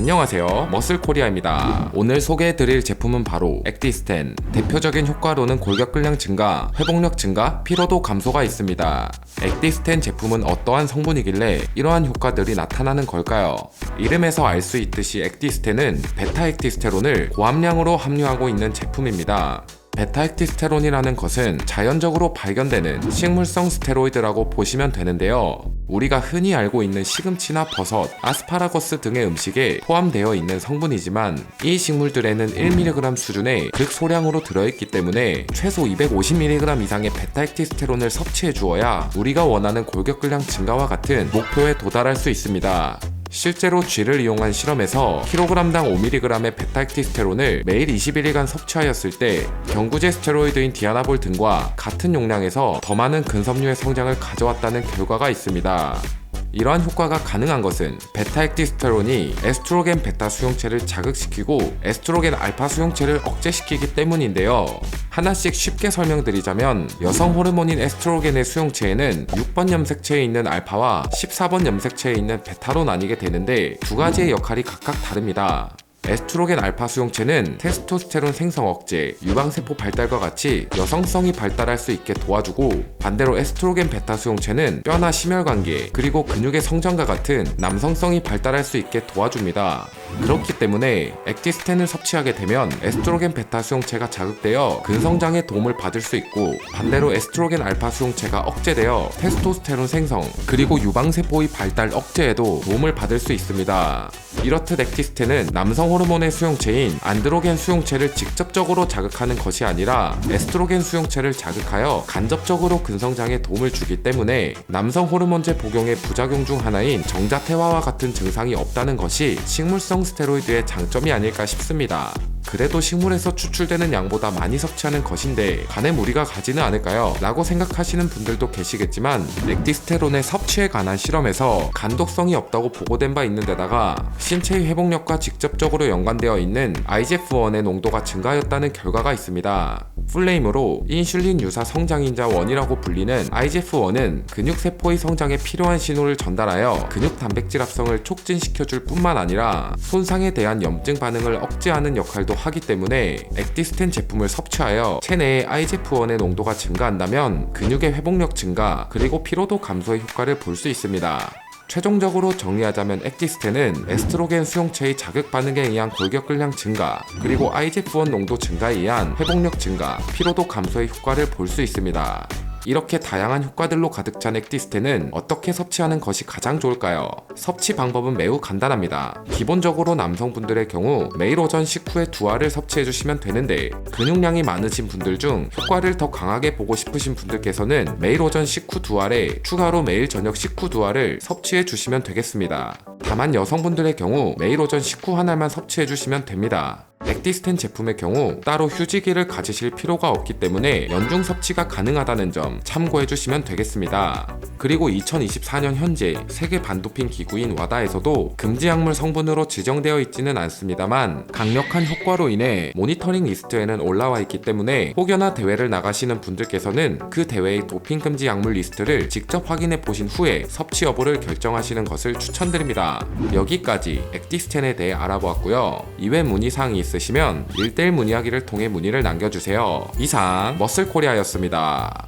안녕하세요. 머슬코리아입니다. 오늘 소개해드릴 제품은 바로 액디스텐. 대표적인 효과로는 골격근량 증가, 회복력 증가, 피로도 감소가 있습니다. 액디스텐 제품은 어떠한 성분이길래 이러한 효과들이 나타나는 걸까요? 이름에서 알 수 있듯이 액디스텐은 베타 액디스테론을 고함량으로 함유하고 있는 제품입니다 베타액티스테론이라는 것은 자연적으로 발견되는 식물성 스테로이드라고 보시면 되는데요. 우리가 흔히 알고 있는 시금치나 버섯, 아스파라거스 등의 음식에 포함되어 있는 성분이지만 이 식물들에는 1mg 수준의 극소량으로 들어있기 때문에 최소 250mg 이상의 베타액티스테론을 섭취해 주어야 우리가 원하는 골격근량 증가와 같은 목표에 도달할 수 있습니다. 실제로 쥐를 이용한 실험에서 킬로그램당 5mg의 베타액티스테론을 매일 21일간 섭취하였을 때 경구제 스테로이드인 디아나볼 등과 같은 용량에서 더 많은 근섬유의 성장을 가져왔다는 결과가 있습니다. 이러한 효과가 가능한 것은 베타액티스테론이 에스트로겐 베타 수용체를 자극시키고 에스트로겐 알파 수용체를 억제시키기 때문인데요. 하나씩 쉽게 설명드리자면 여성 호르몬인 에스트로겐의 수용체에는 6번 염색체에 있는 알파와 14번 염색체에 있는 베타로 나뉘게 되는데 두 가지의 역할이 각각 다릅니다. 에스트로겐 알파 수용체는 테스토스테론 생성 억제, 유방세포 발달과 같이 여성성이 발달할 수 있게 도와주고 반대로 에스트로겐 베타 수용체는 뼈나 심혈관계 그리고 근육의 성장과 같은 남성성이 발달할 수 있게 도와줍니다. 그렇기 때문에 액티스텐을 섭취하게 되면 에스트로겐 베타 수용체가 자극되어 근성장에 도움을 받을 수 있고 반대로 에스트로겐 알파 수용체가 억제되어 테스토스테론 생성 그리고 유방세포의 발달 억제에도 도움을 받을 수 있습니다. 이렇듯 액티스텐은 남성 호르몬의 수용체인 안드로겐 수용체를 직접적으로 자극하는 것이 아니라 에스트로겐 수용체를 자극하여 간접적으로 근성장에 도움을 주기 때문에 남성 호르몬제 복용의 부작용 중 하나인 정자태화와 같은 증상이 없다는 것이 식물성 스테로이드의 장점이 아닐까 싶습니다. 그래도 식물에서 추출되는 양보다 많이 섭취하는 것인데 간에 무리가 가지는 않을까요? 라고 생각하시는 분들도 계시겠지만 액티스테론의 섭취에 관한 실험에서 간독성이 없다고 보고된 바 있는 데다가 신체의 회복력과 직접적으로 연관되어 있는 IGF-1의 농도가 증가하였다는 결과가 있습니다. 풀네임으로 인슐린 유사 성장인자 1이라고 불리는 IGF-1은 근육세포의 성장에 필요한 신호를 전달하여 근육 단백질 합성을 촉진시켜줄 뿐만 아니라 손상에 대한 염증 반응을 억제하는 역할도 하기 때문에 액티스텐 제품을 섭취하여 체내의 IGF-1의 농도가 증가한다면 근육의 회복력 증가 그리고 피로도 감소의 효과를 볼 수 있습니다. 최종적으로 정리하자면 액티스텐은 에스트로겐 수용체의 자극 반응에 의한 골격근량 증가, 그리고 IGF-1 농도 증가에 의한 회복력 증가, 피로도 감소의 효과를 볼 수 있습니다. 이렇게 다양한 효과들로 가득 찬 액티스텐은 어떻게 섭취하는 것이 가장 좋을까요? 섭취 방법은 매우 간단합니다. 기본적으로 남성분들의 경우 매일 오전 식후에 두 알을 섭취해 주시면 되는데 근육량이 많으신 분들 중 효과를 더 강하게 보고 싶으신 분들께서는 매일 오전 식후 두 알에 추가로 매일 저녁 식후 두 알을 섭취해 주시면 되겠습니다. 다만 여성분들의 경우 매일 오전 식후 한 알만 섭취해 주시면 됩니다. 액티스텐 제품의 경우 따로 휴지기를 가지실 필요가 없기 때문에 연중 섭취가 가능하다는 점 참고해 주시면 되겠습니다. 그리고 2024년 현재 세계 반도핑 기구인 와다에서도 금지 약물 성분으로 지정되어 있지는 않습니다만 강력한 효과로 인해 모니터링 리스트에는 올라와 있기 때문에 혹여나 대회를 나가시는 분들께서는 그 대회의 도핑 금지 약물 리스트를 직접 확인해 보신 후에 섭취 여부를 결정하시는 것을 추천드립니다. 여기까지 액티스텐에 대해 알아보았고요. 이외 문의 사항이 있으 시면 1대1 문의하기를 통해 문의를 남겨주세요. 이상 머슬코리아였습니다.